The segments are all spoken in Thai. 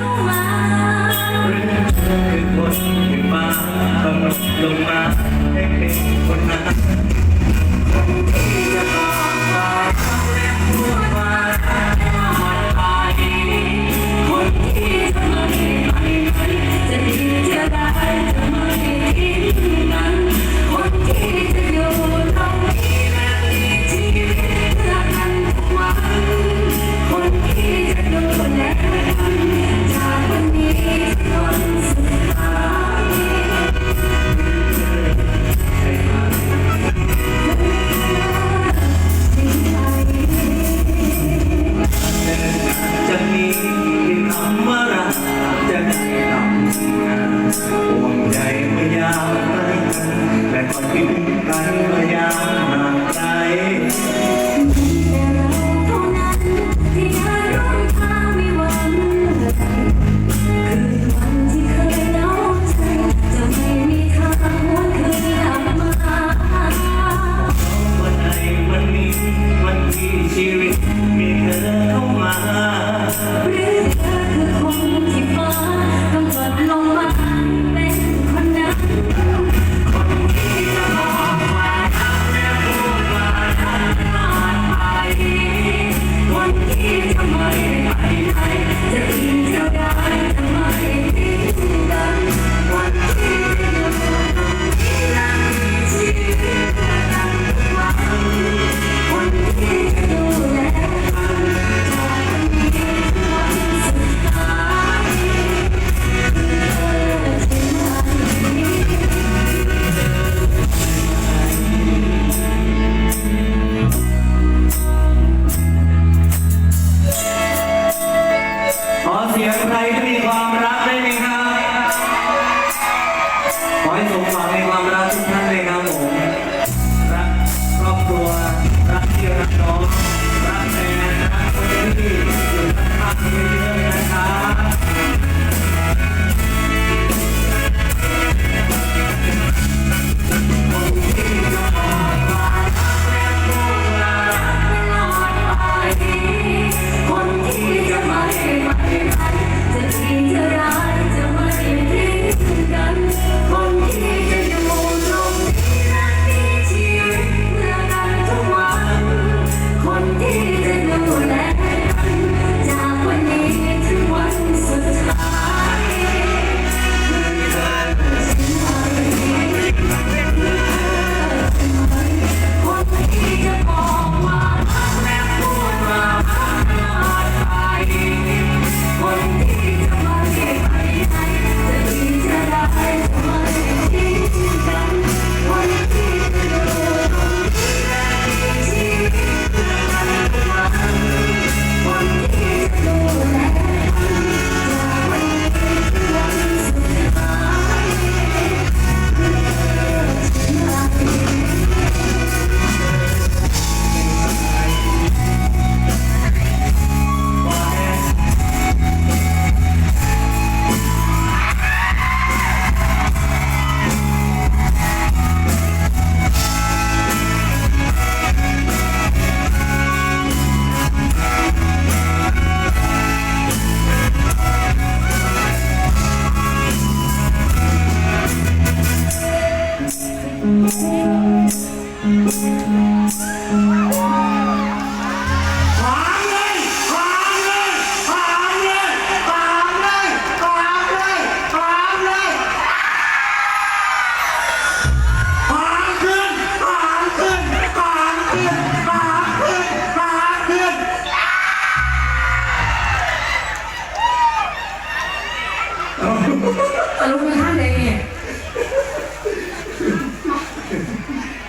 ลงมาให้เป็นคนนั้น ก่อนคิดถึงใครมายามห่างไกล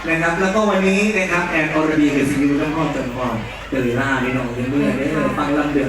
นะครับ แล้วก็วันนี้นะครับแอนออร์ดีกับซิยูต้องวก็จันทร์เดลิล่าในน้องเพื่อนๆเด้อฟังลำเดือด